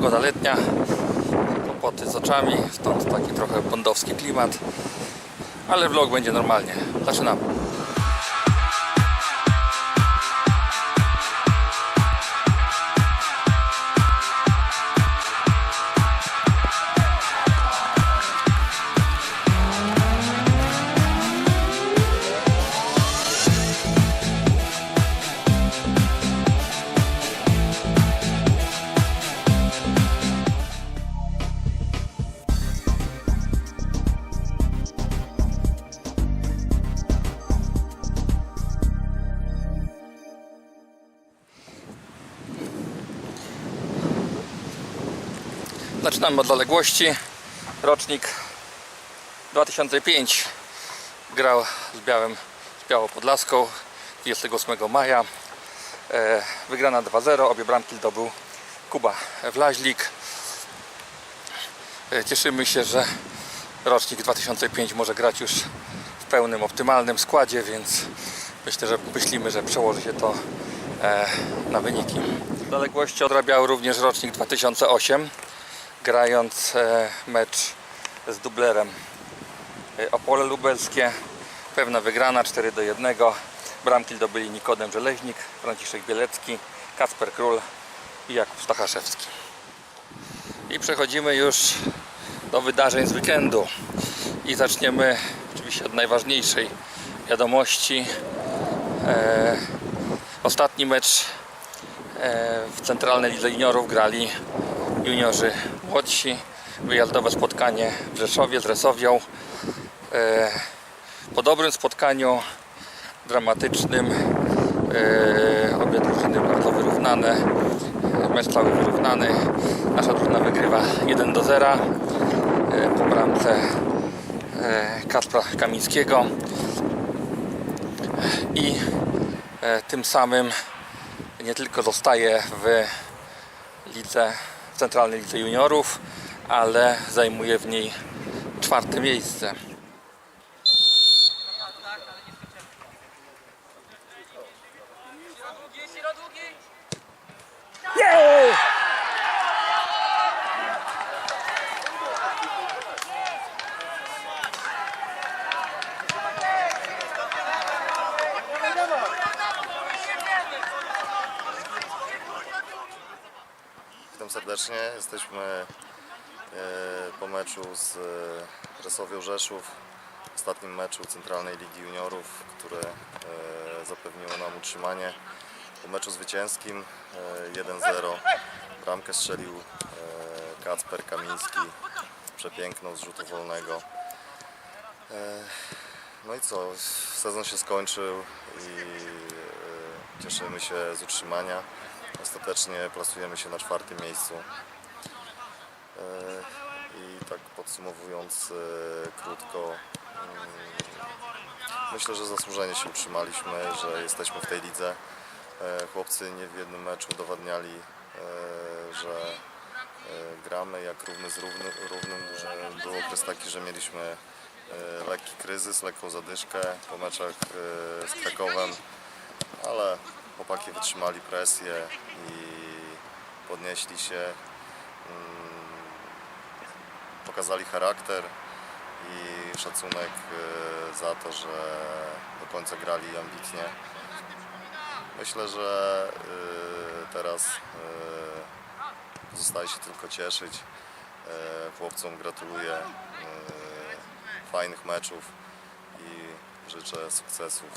pogoda letnia, kłopoty z oczami, stąd taki trochę bondowski klimat, ale vlog będzie normalnie. Zaczynamy. Zaczynamy od odległości. Rocznik 2005 grał z Białym, z Białą Podlaską 28 maja. E, Wygrana 2-0, obie bramki zdobył Kuba Wlaźlik. E, Cieszymy się, że rocznik 2005 może grać już w pełnym, optymalnym składzie, więc myślę, że myślimy, że przełoży się to e, na wyniki. Zaległości odrabiał również rocznik 2008 grając e, mecz z dublerem. E, Opole Lubelskie pewna wygrana 4 do 1 bramki zdobyli Nikodem Żeleźnik Franciszek Bielecki Kacper Król i Jakub Stachaszewski. I przechodzimy już do wydarzeń z weekendu. I zaczniemy oczywiście od najważniejszej wiadomości. E, ostatni mecz w centralnej lidze juniorów grali juniorzy młodsi. Wyjazdowe spotkanie w Rzeszowie z Resowią. E, Po dobrym spotkaniu, dramatycznym, e, obie drużyny bardzo wyrównane. E, Mecz cały wyrównany. Nasza drużyna wygrywa 1 do 0 e, po bramce Kacpra Kamińskiego i tym samym nie tylko zostaje w lidze, centralnej lidze juniorów, ale zajmuje w niej czwarte miejsce. Witam serdecznie. Jesteśmy e, po meczu z e, Resowią Rzeszów, ostatnim meczu Centralnej Ligi Juniorów, które e, zapewniło nam utrzymanie. Po meczu zwycięskim e, 1-0 bramkę strzelił Kacper Kamiński przepiękną z rzutu wolnego. No i co, sezon się skończył i cieszymy się z utrzymania. Ostatecznie plasujemy się na czwartym miejscu. E, I tak podsumowując e, krótko, mm, myślę, że zasłużenie się utrzymaliśmy, że jesteśmy w tej lidze. E, Chłopcy nie w jednym meczu udowadniali, że gramy jak równy z równy, równym. E, Był okres taki, że mieliśmy lekki kryzys, lekką zadyszkę po meczach z Krakowem, ale chłopaki wytrzymali presję i podnieśli się, mm, pokazali charakter i szacunek e, za to, że do końca grali ambitnie. Myślę, że e, teraz e, zostaje się tylko cieszyć. Chłopcom gratuluję fajnych meczów i życzę sukcesów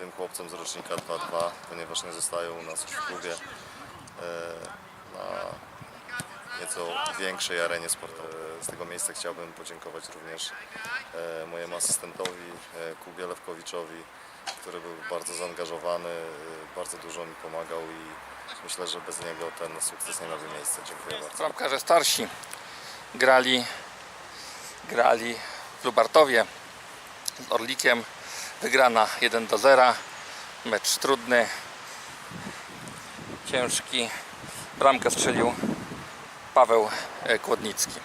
tym chłopcom z rocznika 2-2, ponieważ nie zostają u nas w klubie e, na nieco większej arenie sportowej. Z tego miejsca chciałbym podziękować również e, mojemu asystentowi e, Kubie Lewkowiczowi, który był bardzo zaangażowany, e, bardzo dużo mi pomagał i myślę, że bez niego ten sukces nie miałby miejsca. Dziękuję bardzo. Bramkarze starsi grali, grali w Lubartowie z Orlikiem. Wygrana 1 do 0. Mecz trudny, ciężki. Bramkę strzelił Paweł e, Kłodnicki.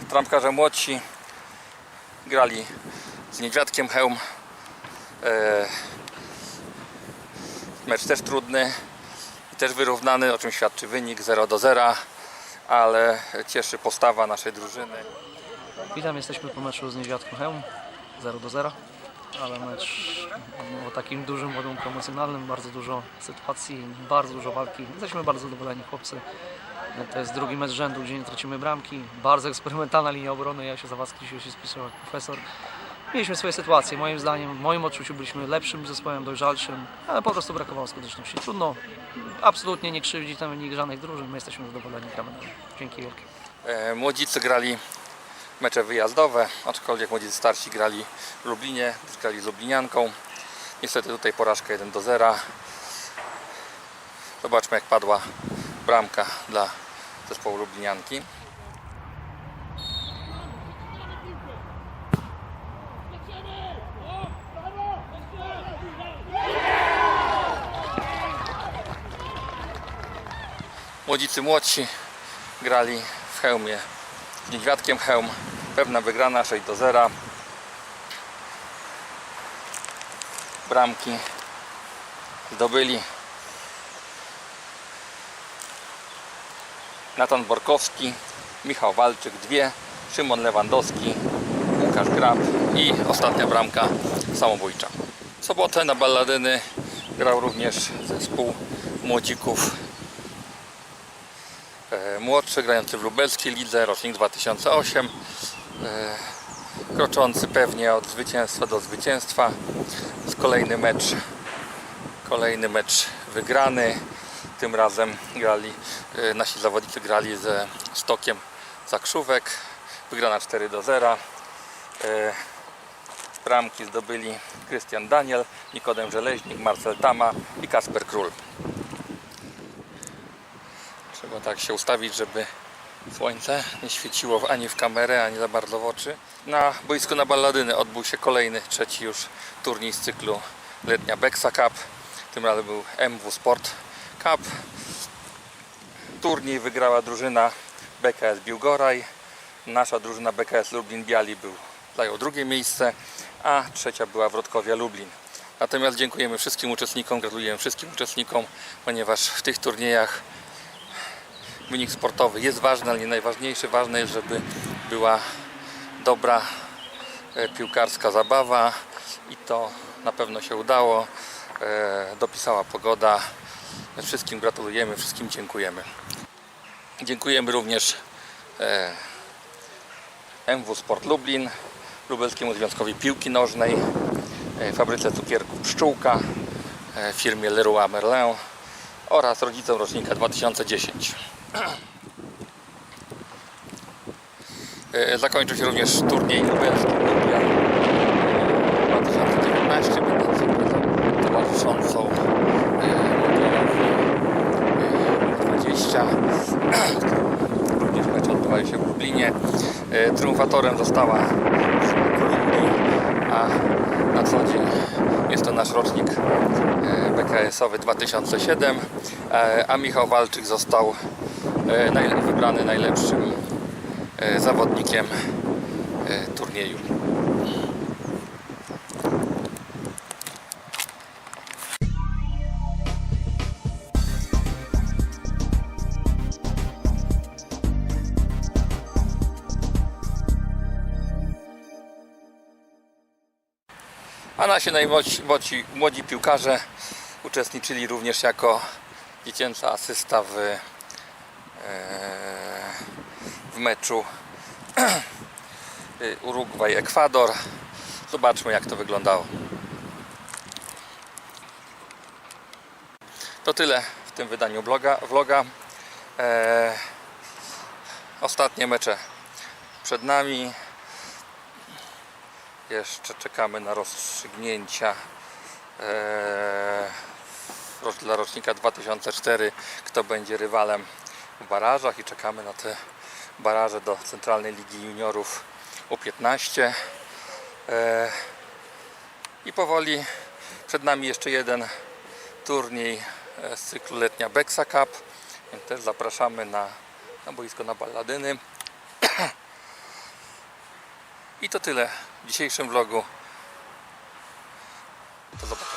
Bramkarze młodsi grali z Niedźwiadkiem Hełm. E, Mecz też trudny. i też wyrównany, o czym świadczy wynik 0 do 0, ale cieszy postawa naszej drużyny. Witam, jesteśmy po meczu z Niedźwiadką Chełm 0 do 0, ale mecz o takim dużym ładunku emocjonalnym, bardzo dużo sytuacji, bardzo dużo walki. Jesteśmy bardzo zadowoleni chłopcy. To jest drugi mecz rzędu, gdzie nie tracimy bramki. Bardzo eksperymentalna linia obrony, ja się za was się spisał jak profesor. Mieliśmy swoje sytuacje, moim zdaniem, w moim odczuciu byliśmy lepszym zespołem, dojrzalszym, ale po prostu brakowało skuteczności. Trudno absolutnie nie krzywdzić tam wynik żadnych drużyn, my jesteśmy zadowoleni, gramy dalej. Dzięki wielkie. E, Młodzicy grali mecze wyjazdowe, aczkolwiek młodzicy starsi grali w Lublinie, grali z Lublinianką. Niestety tutaj porażka 1 do 0. Zobaczmy jak padła bramka dla zespołu Lublinianki. Młodzicy młodsi grali w hełmie z Niedźwiadkiem Hełm. Pewna wygrana 6 do 0. Bramki zdobyli Natan Borkowski, Michał Walczyk dwie, Szymon Lewandowski, Łukasz Grab i ostatnia bramka samobójcza. W sobotę na Balladyny grał również zespół młodzików młodszy, grający w lubelskiej lidze, rocznik 2008, e, kroczący pewnie od zwycięstwa do zwycięstwa. Kolejny mecz, kolejny mecz wygrany. Tym razem grali, e, nasi zawodnicy grali ze Stokiem Zakrzówek. Wygrana 4 do 0. E, Bramki zdobyli Krystian Daniel, Nikodem Żeleźnik, Marcel Tama i Kasper Król. Trzeba tak się ustawić, żeby słońce nie świeciło ani w kamerę, ani za bardzo w oczy. Na boisku na Balladyny odbył się kolejny, trzeci już turniej z cyklu letnia Bexa Cup. Tym razem był MW Sport Cup. Turniej wygrała drużyna BKS Biłgoraj. Nasza drużyna BKS Lublin Biali był, zajął drugie miejsce, a trzecia była Wrodkowia Lublin. Natomiast dziękujemy wszystkim uczestnikom, gratulujemy wszystkim uczestnikom, ponieważ w tych turniejach wynik sportowy jest ważny, ale nie najważniejszy. Ważne jest, żeby była dobra e, piłkarska zabawa i to na pewno się udało. E, Dopisała pogoda. Wszystkim gratulujemy, wszystkim dziękujemy. Dziękujemy również e, MW Sport Lublin, Lubelskiemu Związkowi Piłki Nożnej, Fabryce Cukierków Pszczółka, firmie Leroy Merlin oraz rodzicom rocznika 2010. E, Zakończył się również turniej lubelski Lublin 2019, będący towarzyszącą Mundialowi e, 20. Również mecze odbywały się w Lublinie. E, Triumfatorem została Kolumbii, a na co dzień jest to nasz rocznik BKS-owy 2007, e, a Michał Walczyk został wybrany najlepszym e, zawodnikiem e, turnieju. A nasi najmłodsi młodzi, piłkarze uczestniczyli również jako dziecięca asysta e, w meczu Urugwaj-Ekwador. Zobaczmy jak to wyglądało. To tyle w tym wydaniu bloga, vloga. E, ostatnie mecze przed nami. Jeszcze czekamy na rozstrzygnięcia e, roc- dla rocznika 2004, kto będzie rywalem w barażach i czekamy na te baraże do Centralnej Ligi Juniorów U15. E, I powoli przed nami jeszcze jeden turniej e, z cyklu letnia Bexa Cup. Więc też zapraszamy na, na boisko na Balladyny. I to tyle w dzisiejszym vlogu. Do zobaczenia.